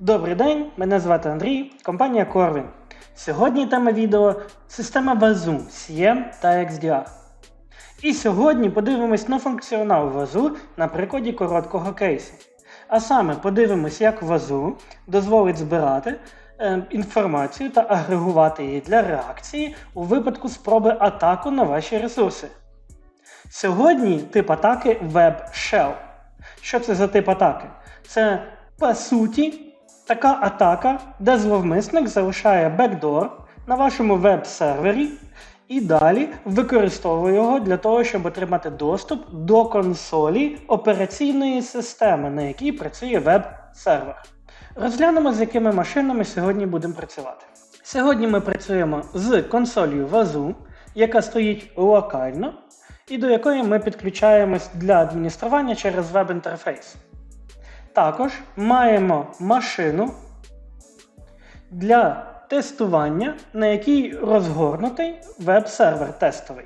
Добрий день, мене звати Андрій, компанія Corvin. Сьогодні тема відео система Вазу CM та XDR. І сьогодні подивимось на функціонал Вазу на прикладі короткого кейсу. А саме подивимось, як Вазу дозволить збирати е, інформацію та агрегувати її для реакції у випадку спроби атаку на ваші ресурси. Сьогодні тип атаки Web Shell. Що це за тип атаки? Це по суті така атака, де зловмисник залишає бекдор на вашому веб-сервері і далі використовує його для того, щоб отримати доступ до консолі операційної системи, на якій працює веб-сервер. Розглянемо, з якими машинами сьогодні будемо працювати. Сьогодні ми працюємо з консолью Вазу, яка стоїть локально, і до якої ми підключаємось для адміністрування через веб-інтерфейс. Також маємо машину для тестування, на якій розгорнутий веб-сервер тестовий.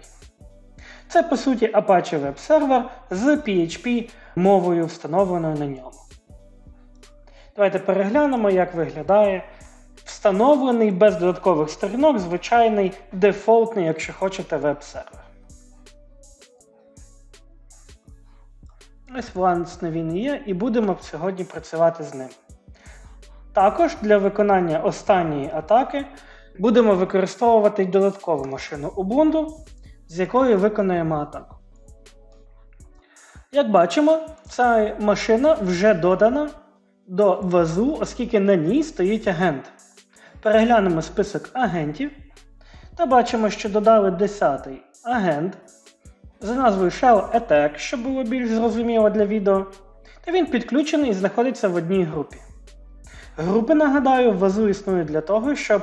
Це, по суті, Apache веб-сервер з PHP мовою, встановленою на ньому. Давайте переглянемо, як виглядає встановлений без додаткових сторінок, звичайний дефолтний, якщо хочете, веб-сервер. Ось власне він є, і будемо сьогодні працювати з ним. Також для виконання останньої атаки будемо використовувати додаткову машину Ubuntu, з якою виконаємо атаку. Як бачимо, ця машина вже додана до вазу, оскільки на ній стоїть агент. Переглянемо список агентів та бачимо, що додали 10-й агент за назвою Shell Attack, щоб було більш зрозуміло для відео. Та він підключений і знаходиться в одній групі. Групи, нагадаю, вазу існують для того, щоб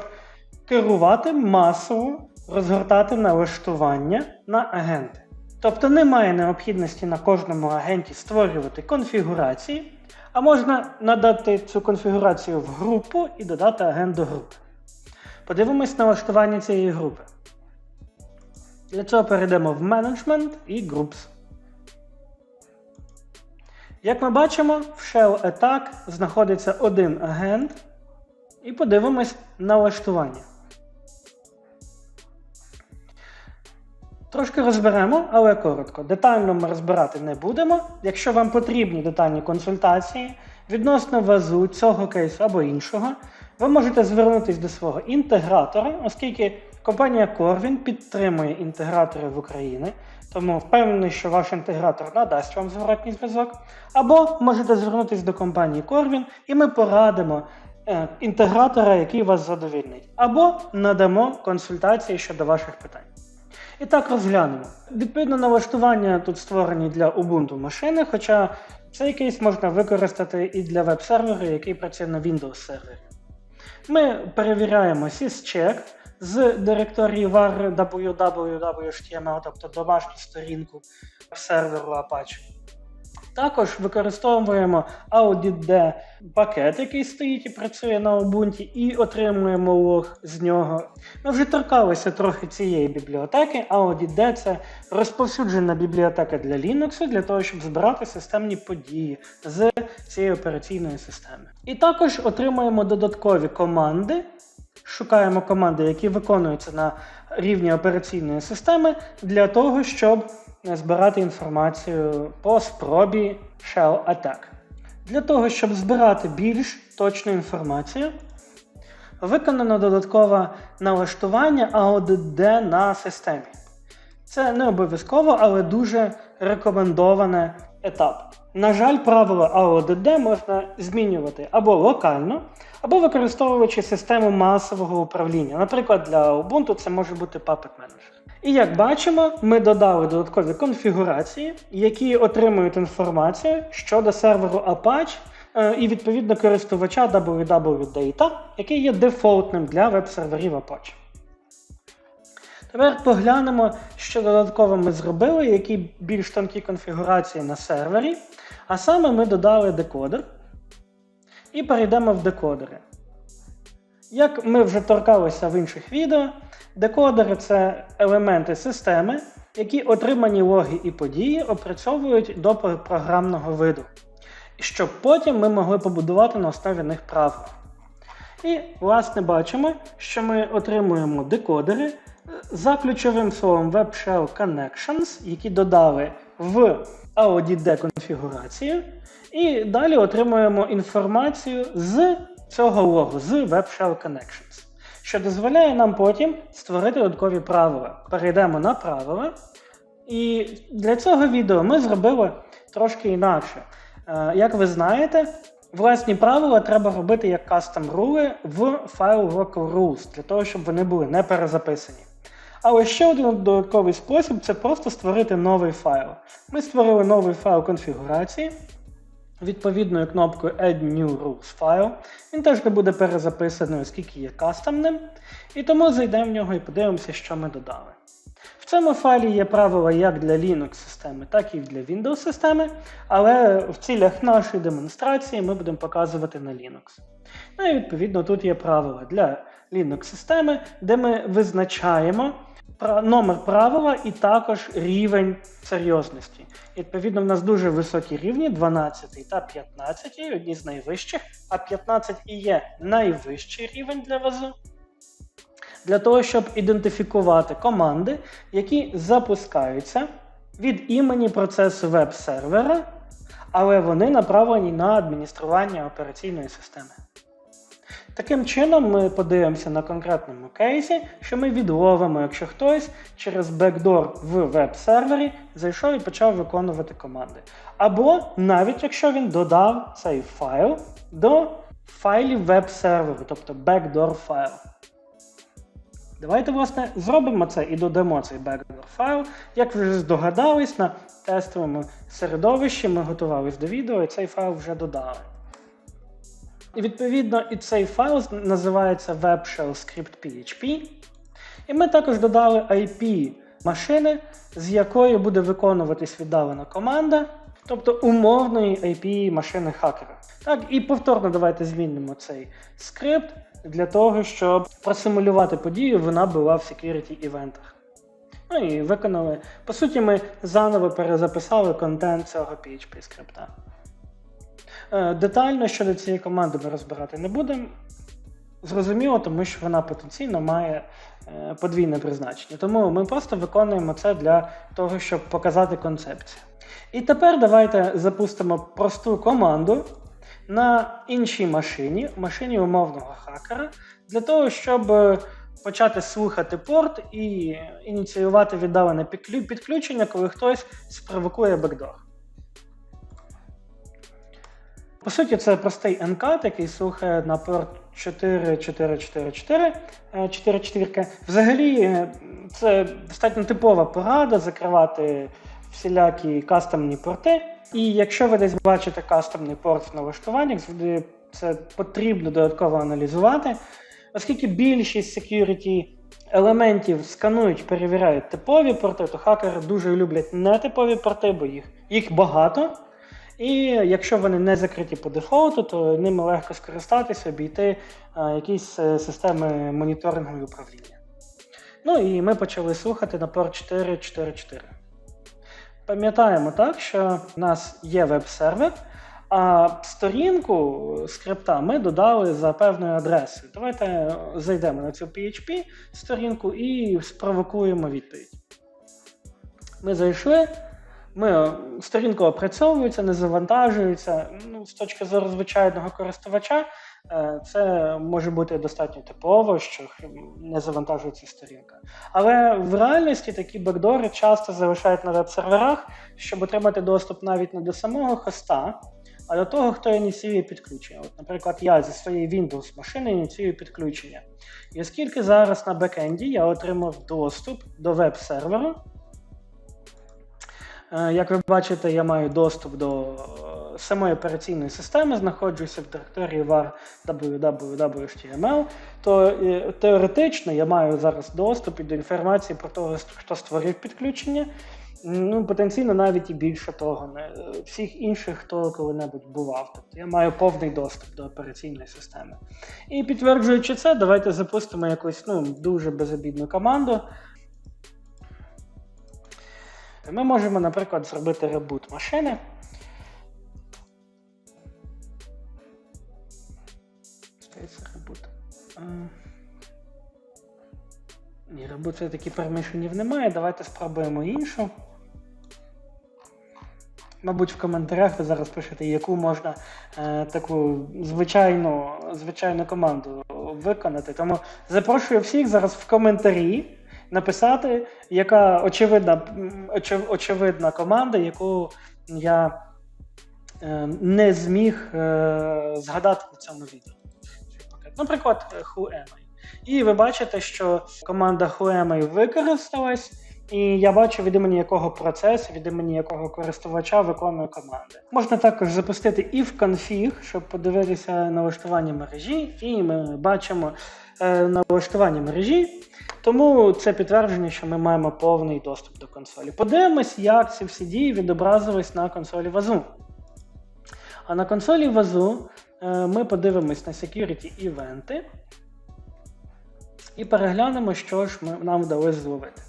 керувати масово, розгортати налаштування на агенти. Тобто немає необхідності на кожному агенті створювати конфігурації, а можна надати цю конфігурацію в групу і додати агент до групи. Подивимось налаштування цієї групи. Для цього перейдемо в Management і Groups. Як ми бачимо, в Shell Attack знаходиться один агент. І подивимось налаштування. Трошки розберемо, але коротко. Детально ми розбирати не будемо. Якщо вам потрібні детальні консультації відносно вазу цього кейсу або іншого, ви можете звернутися до свого інтегратора, оскільки компанія Corvin підтримує інтегратори в Україні, тому впевнений, що ваш інтегратор надасть вам зворотній зв'язок. Або можете звернутися до компанії Corvin і ми порадимо е, інтегратора, який вас задовільнить, або надамо консультації щодо ваших питань. І так розглянемо. Відповідно, налаштування тут створені для Ubuntu машини, хоча цей кейс можна використати і для веб-сервера, який працює на Windows сервері. Ми перевіряємо syscheck з директорії var www.html, тобто домашню сторінку серверу Apache. Також використовуємо audit пакет, який стоїть і працює на Ubuntu, і отримуємо лог з нього. Ми вже торкалися трохи цієї бібліотеки. audit це розповсюджена бібліотека для Linux, для того, щоб збирати системні події з цієї операційної системи. І також отримуємо додаткові команди. Шукаємо команди, які виконуються на рівні операційної системи, для того, щоб збирати інформацію по спробі Shell Attack. Для того, щоб збирати більш точну інформацію, виконано додаткове налаштування AODD на системі. Це не обов'язково, але дуже рекомендований етап. На жаль, правило AODD можна змінювати або локально, або використовуючи систему масового управління. Наприклад, для Ubuntu це може бути Puppet Manager. І як бачимо, ми додали додаткові конфігурації, які отримують інформацію щодо серверу Apache е, і відповідно користувача www.data, який є дефолтним для веб-серверів Apache. Тепер поглянемо, що додатково ми зробили, які більш тонкі конфігурації на сервері. А саме ми додали декодер. І перейдемо в декодери. Як ми вже торкалися в інших відео, декодери це елементи системи, які отримані логи і події опрацьовують до програмного виду. щоб потім ми могли побудувати на основі них правила. І, власне, бачимо, що ми отримуємо декодери за ключовим словом Web Shell Connections, які додали в AODD конфігурацію. І далі отримуємо інформацію з цього логу, з Web Shell Connections, що дозволяє нам потім створити додаткові правила. Перейдемо на правила. І для цього відео ми зробили трошки інакше. Е, Як ви знаєте, власні правила треба робити як custom рули в файл local rules, для того, щоб вони були не перезаписані. Але ще один додатковий спосіб це просто створити новий файл. Ми створили новий файл конфігурації відповідною кнопкою Add New Rules File. Він теж не буде перезаписаний, оскільки є кастомним. І тому зайдемо в нього і подивимося, що ми додали. В цьому файлі є правила як для Linux системи, так і для Windows системи, але в цілях нашої демонстрації ми будемо показувати на Linux. Ну і відповідно тут є правила для Linux системи, де ми визначаємо номер правила і також рівень серйозності. Відповідно, в нас дуже високі рівні 12 та 15, одні з найвищих, а 15 і є найвищий рівень для вазу. Для того, щоб ідентифікувати команди, які запускаються від імені процесу веб-сервера, але вони направлені на адміністрування операційної системи. Таким чином, ми подивимося на конкретному кейсі, що ми відловимо, якщо хтось через бекдор в веб-сервері зайшов і почав виконувати команди. Або навіть якщо він додав цей файл до файлів веб-серверу, тобто backdoor файл. Давайте, власне, зробимо це і додамо цей backdoor файл. Як ви вже здогадались, на тестовому середовищі ми готувалися до відео і цей файл вже додали. І відповідно і цей файл називається WebShell І ми також додали IP машини, з якої буде виконуватись віддалена команда, тобто умовної IP машини хакера. Так, і повторно давайте змінимо цей скрипт для того, щоб просимулювати подію, вона була в security івентах. Ну і виконали. По суті, ми заново перезаписали контент цього PHP скрипта. Е, детально щодо цієї команди ми розбирати не будемо. Зрозуміло, тому що вона потенційно має е, подвійне призначення. Тому ми просто виконуємо це для того, щоб показати концепцію. І тепер давайте запустимо просту команду на іншій машині, машині умовного хакера, для того, щоб почати слухати порт і ініціювати віддалене підключення, коли хтось спровокує бекдор. По суті, це простий NCAT, який слухає на порт 4444, 44. Взагалі, е, це достатньо типова порада закривати всілякі кастомні порти. І якщо ви десь бачите кастомний порт в налаштуваннях, завжди це потрібно додатково аналізувати, оскільки більшість security елементів сканують, перевіряють типові порти, то хакери дуже люблять нетипові порти, бо їх, їх багато. І якщо вони не закриті по дефолту, то ними легко скористатися, обійти а, якісь е, системи моніторингу і управління. Ну і ми почали слухати на порт 4.4.4. Пам'ятаємо так, що в нас є веб-сервер, а сторінку скрипта ми додали за певною адресою. Давайте зайдемо на цю PHP сторінку і спровокуємо відповідь. Ми зайшли. Ми сторінка опрацьовується, не завантажується. Ну, З точки зору звичайного користувача, е, це може бути достатньо типово, що не завантажується сторінка. Але в реальності такі бекдори часто залишають на веб-серверах, щоб отримати доступ навіть не до самого хоста, а до того, хто ініціює підключення. От, Наприклад, я зі своєї Windows машини ініціюю підключення. І оскільки зараз на бекенді я отримав доступ до веб-серверу. Е, як ви бачите, я маю доступ до е, самої операційної системи, знаходжуся в директорії var www.html, то е, теоретично я маю зараз доступ і до інформації про того, хто створив підключення. Ну, Потенційно навіть і більше того, всіх інших, хто коли-небудь бував. Тобто я маю повний доступ до операційної системи. І підтверджуючи це, давайте запустимо якусь ну, дуже безобідну команду. Ми можемо, наприклад, зробити ребут машини. Ні, ребут все-таки перемішанів немає. Давайте спробуємо іншу. Мабуть, в коментарях ви зараз пишете, яку можна е, таку звичайну звичайну команду виконати. Тому запрошую всіх зараз в коментарі написати, яка очевидна, очев- очевидна команда, яку я е, не зміг е, згадати в цьому відео. Наприклад, I? І ви бачите, що команда I використалась. І я бачу, від імені якого процесу, від імені якого користувача виконує команди. Можна також запустити if config, щоб подивитися налаштування мережі, і ми бачимо е, налаштування мережі. Тому це підтвердження, що ми маємо повний доступ до консолі. Подивимось, як ці всі дії відобразились на консолі Вазу. А на консолі Вазу е, ми подивимось на security івенти і переглянемо, що ж ми, нам вдалося зловити.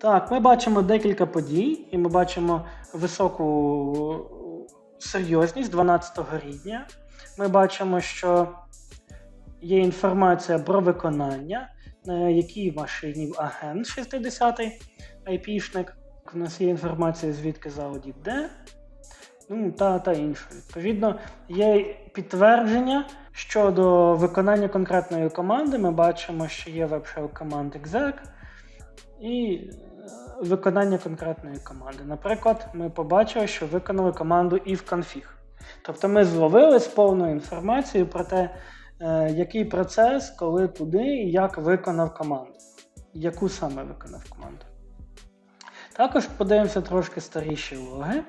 Так, ми бачимо декілька подій, і ми бачимо високу серйозність 12 рівня. Ми бачимо, що є інформація про виконання, на якій машині агент 60-й айпішник. У нас є інформація, звідки заудіт де. Ну, та, та інше. Відповідно, є підтвердження щодо виконання конкретної команди. Ми бачимо, що є WebShell команд exec і е, виконання конкретної команди. Наприклад, ми побачили, що виконали команду ifconfig. Тобто ми зловили з повною інформацією про те, е, який процес, коли, куди і як виконав команду. Яку саме виконав команду. Також подивимося трошки старіші логи.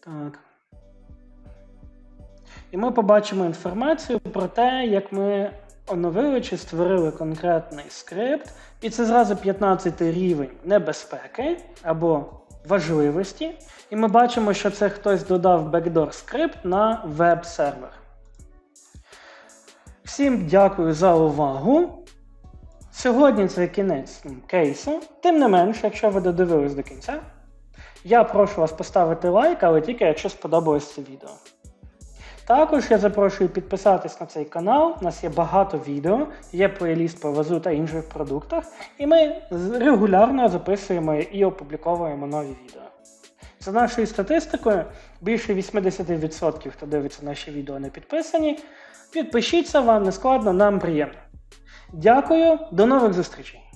Так. І ми побачимо інформацію про те, як ми оновили чи створили конкретний скрипт. І це зразу 15 рівень небезпеки або важливості. І ми бачимо, що це хтось додав backdoor скрипт на веб-сервер. Всім дякую за увагу. Сьогодні це кінець кейсу. Тим не менш, якщо ви додивились до кінця, я прошу вас поставити лайк, але тільки якщо сподобалось це відео. Також я запрошую підписатись на цей канал. У нас є багато відео, є плейліст по вазу та інших продуктах, і ми регулярно записуємо і опубліковуємо нові відео. За нашою статистикою, більше 80% хто дивиться наші відео не підписані. Підпишіться, вам не складно, нам приємно. Дякую, до нових зустрічей!